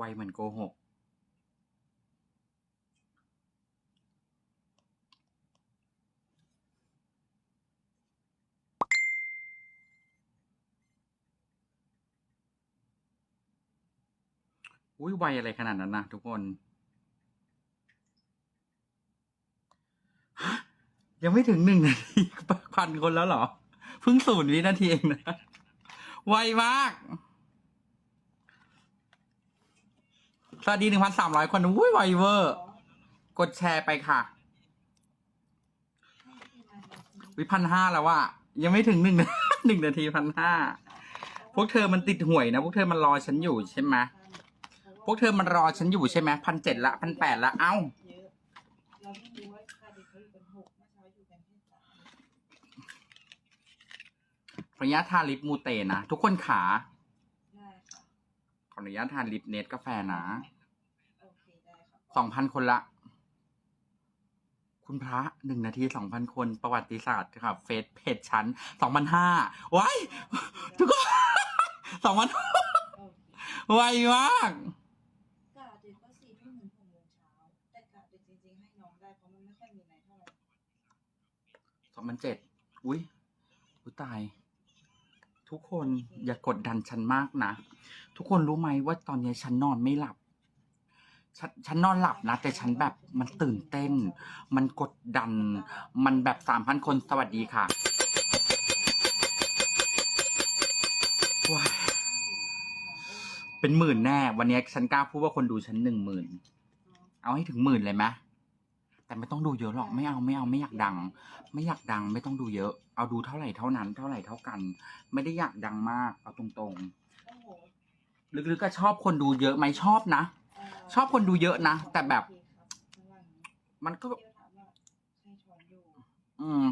ไวเหมือนโกหกอุ้ยไวอะไรขนาดนั้นนะทุกคน ยังไม่ถึงหนึ่งนาทีพันคนแล้วเหรอ เพิ่งศูนย์วินาทีเองนะ ไวมาก สวัสดีหนึ่งพันสามร้อยคนอุ้ยไวเวอร์ กดแชร์ไปค่ะ วิพันห้าแล้วว่า ยังไม่ถึงหนึ่งหนึ่งนาทีพันห้าพวกเธอมันติดหวยนะ พวกเธอมันรอฉันอยู่ใช่ไหมพวกเธอมันรอฉันอยู่ใช่ไหมพันเจ็ดละพันแปดละเอ้าเยอะยู่กันหกเมื่อเช้าอยู่กันแค่สามขออนุญาตทาลิปมูเตนะ ทุกคนขา นุญาตทาลิปเนตกาแฟนะโอเคได้ค่ะสองพันคนละ คุณพระหนึ่งนาทีสองพันคนประวัติศาสตร์ครับเฟซเพจชั้นสองพันห้าว้ายทุกคนสองพันโอเคไวมากกะดึกก็สี่ทุ่มถึงหกโมงเช้าแต่กะดึกจริงๆให้น้องได้เพราะมันไม่ค่อยมีไหนเท่าไหร่สองพันเจ็ดอุ้ยอุ้ยตาย ทุกคนอย่ากดดันฉันมากนะ ทุกคนรู้ไหมว่าตอนนี้ฉันนอนไม่หลับฉันฉันนอนหลับนะ แต่ฉันแบบมันตื่นเต้น มันกดดัน มันแบบสามพันคนสวัสดีค่ะว้าเป็นหมื่นแน่ วันนี้ฉันกล้าพูดว่าคนดูฉันหนึ่งหมื่นเอาให้ถึงหมื่นเลยไหม แต่ไม่ต้องดูเยอะหรอกไม่เอาไม่เอาไม่อยากดัง ไม่อยากดังไม่ต้องดูเยอะ เอาดูเท่าไหร่เท่านั้น เท่าไหร่เท่ากัน ไม่ได้อยากดังมากเอาตรงโอ้โหๆลึกๆก็ชอบคนดูเยอะไหมชอบนะชอบคนดูเยอะนะแต่แบบ มันก็ อืม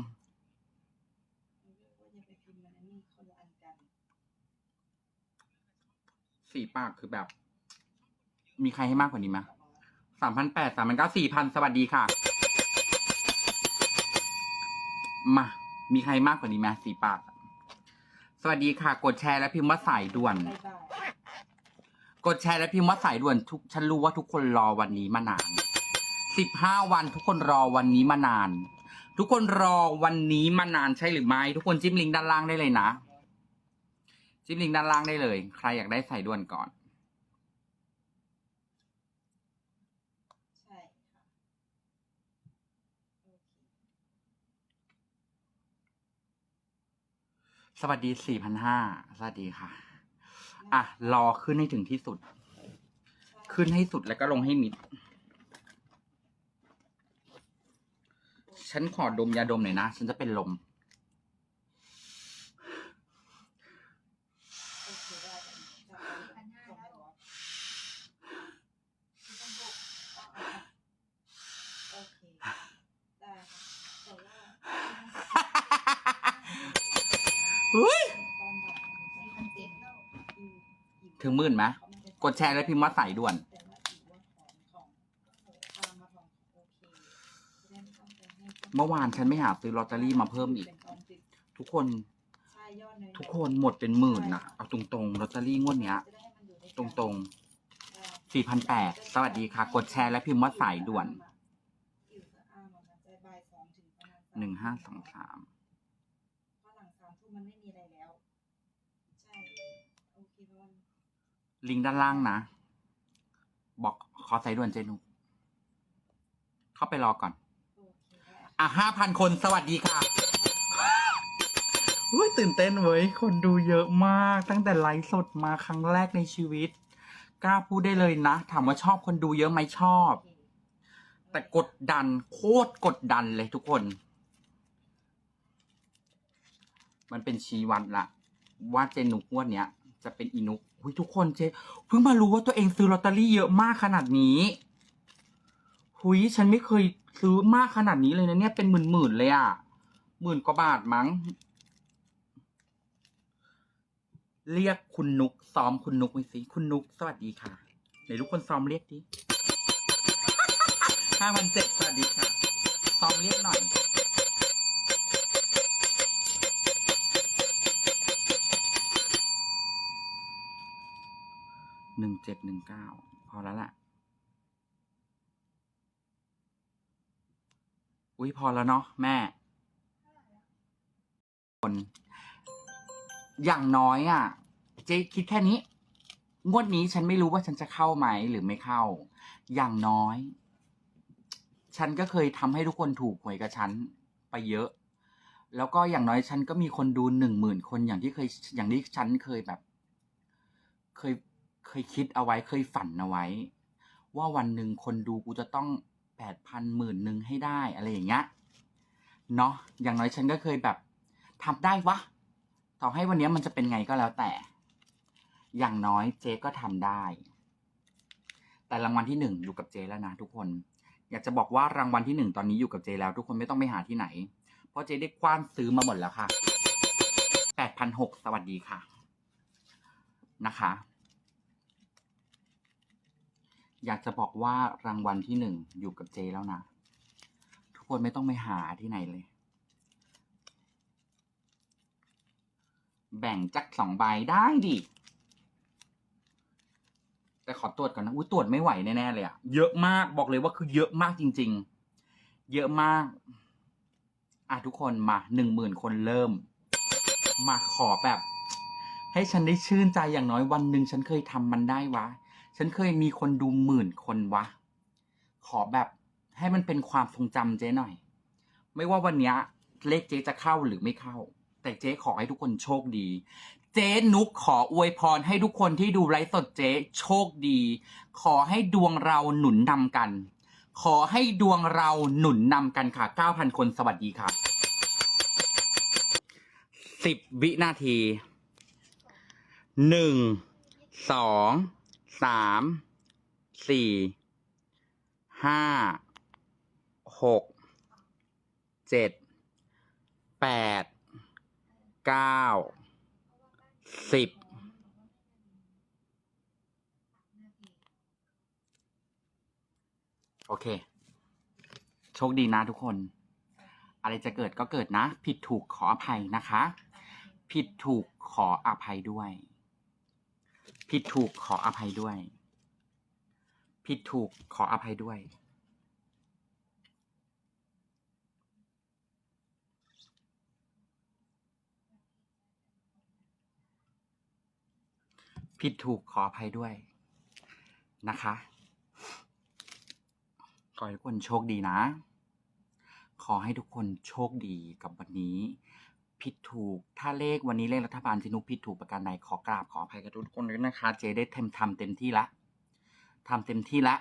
สี่ปากคือแบบ มีใครให้มากกว่านี้ไหมสามพันแปดสามพันเก้าสี่พันสวัสดีค่ะ มา มีใครมากกว่านี้ไหมสี่ปาก สวัสดีค่ะ กดแชร์และพิมพ์ว่าสายด่วนบ๊ายบายกดแชร์และพิมพ์ว่าสายด่วนทุก ฉันรู้ว่าทุกคนรอวันนี้มานาน สิบห้าวันทุกคนรอวันนี้มานาน ทุกคนรอวันนี้มานานใช่หรือไม่ ทุกคนจิ้มลิงก์ด้านล่างได้เลยนะ จิ้มลิงก์ด้านล่างได้เลย ใครอยากได้สายด่วนก่อน ใช่ค่ะโอเค สวัสดีสี่พันห้าสวัสดีค่ะ อะ รอขึ้นให้ถึงที่สุด ขึ้นให้สุดแล้วก็ลงให้มิด ฉันขอดมยาดมหน่อยนะ ฉันจะเป็นลม โอเคได้จะไปพันห้าแล้วเหรอโอเคได้ค่ะแต่ว่า อุ๊ย ตอนบ่ายมันจะพันเจ็ดแล้วอีกอีก ถึงหมื่นไหมกดแชร์และพิมพ์ว่าสายด่วน เมื่อวานฉันไม่หาซื้อลอตเตอรี่มาเพิ่มอีก ทุกคน ทุกคนหมดเป็นหมื่นนะเอาตรงๆลอตเตอรี่งวดเนี้ย ตรงๆสี่พันแปดสวัสดีค่ะ กดแชร์และพิมพ์ว่าสายด่วนหนึ่งห้าสองสาม ราะหลังสามทุ่มมันไม่มีอะไรแล้ว ใช่โอเคเพราะมันลิงก์ด้านล่างนะ บอกขอสายด่วนเจนุกเข้าไปรอก่อน โอเคได้อะห้าพันคนสวัสดีค่ะอุ้ยตื่นเต้นเว้ย คนดูเยอะมาก ตั้งแต่ไลฟ์สดมาครั้งแรกในชีวิต กล้าพูดได้เลยนะ ถามว่าชอบคนดูเยอะไหมชอบ โอเคแต่กดดันโคตรกดดันเลยทุกคน มันเป็นชีวันละว่าเจนุกงวดเนี้ยจะเป็นอีนุกหุยทุกคนเจเพิ่งมารู้ว่าตัวเองซื้อลอตเตอรี่เยอะมากขนาดนี้หุยฉันไม่เคยซื้อมากขนาดนี้เลยนะเนี่ยเป็นหมื่นๆเลยอะหมื่นกว่าบาทมั้ง เรียกคุณนุกซ้อมคุณนุกไว้สิคุณนุกสวัสดีค่ะไหนทุกคนซ้อมเรียกดิห้าพันเจ็ดสวัสดีค่ะซ้อมเรียกหน่อย หนึ่งเจ็ดหนึ่งเก้าพอแล้วล่ะ อุ้ยพอแล้วเนาะแม่คนอย่างน้อยอะ เจ๊คิดแค่นี้ งวดนี้ฉันไม่รู้ว่าฉันจะเข้าไหมหรือไม่เข้า อย่างน้อย ฉันก็เคยทำให้ทุกคนถูกหวยกับฉันไปเยอะ แล้วก็อย่างน้อยฉันก็มีคนดูหนึ่งหมื่นคนอย่างที่เคยอย่างที่ฉันเคยแบบ เคย เคยคิดเอาไว้เคยฝันเอาไว้ ว่าวันหนึ่งคนดูกูจะต้องแปดพันหมื่นหนึ่งให้ได้อะไรอย่างเงี้ยเนาะอย่างน้อยฉันก็เคยแบบทำได้วะ ต่อให้วันนี้มันจะเป็นไงก็แล้วแต่ อย่างน้อยเจ๊ก็ทำได้ แต่รางวัลที่หนึ่งอยู่กับเจ๊แล้วนะทุกคน อยากจะบอกว่ารางวัลที่หนึ่งตอนนี้อยู่กับเจ๊แล้ว ทุกคนไม่ต้องไปหาที่ไหน เพราะเจ๊ได้กว้านซื้อมาหมดแล้วค่ะแปดพันหกสวัสดีค่ะนะคะ อยากจะบอกว่ารางวัลที่หนึ่งอยู่กับเจแล้วนะ ทุกคนไม่ต้องไปหาที่ไหนเลย แบ่งจักสองใบได้ดิ แต่ขอตรวจก่อนนะ อุ้ยตรวจไม่ไหวแน่ ๆ เลยอะเยอะมากบอกเลยว่าคือเยอะมากจริง ๆ เยอะมาก อะ ทุกคนมาหนึ่งหมื่นคนเริ่ม มาขอแบบ ให้ฉันได้ชื่นใจอย่างน้อยวันหนึ่งฉันเคยทำมันได้วะ ฉันเคยมีคนดูหมื่นคนวะ ขอแบบให้มันเป็นความทรงจำเจ๊หน่อย ไม่ว่าวันนี้เลขเจ๊จะเข้าหรือไม่เข้า แต่เจ๊ขอให้ทุกคนโชคดี เจ๊นุกขออวยพรให้ทุกคนที่ดูไลฟ์สดเจ๊โชคดี ขอให้ดวงเราหนุนนำกัน ขอให้ดวงเราหนุนนำกันค่ะ 9,000 คนสวัสดีค่ะ 10 วินาทีหนึ่ง สามสี่ห้าหกเจ็ดแปดเก้าสิบโอเค โชคดีนะทุกคน อะไรจะเกิดก็เกิดนะ ผิดถูกขออภัยนะคะ ผิดถูกขออภัยด้วย ผิดถูกขออภัยด้วย ผิดถูกขออภัยด้วย ผิดถูกขออภัยด้วยนะคะขอให้ทุกคนโชคดีนะ ขอให้ทุกคนโชคดีกับวันนี้ ผิดถูก ถ้าเลขวันนี้เลขรัฐบาลจินุกผิดถูกประการใดขอกราบขออภัยกับทุกคนด้วยนะคะ เจได้เต็มทำเต็มที่ละทำเต็มที่ละ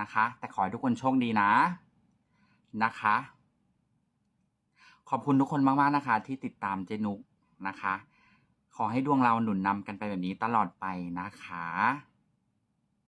นะคะ แต่ขอให้ทุกคนโชคดีนะนะคะ ขอบคุณทุกคนมากๆนะคะ ที่ติดตามเจนุกนะคะ ขอให้ดวงเราหนุนนำกันไปแบบนี้ตลอดไปนะคะ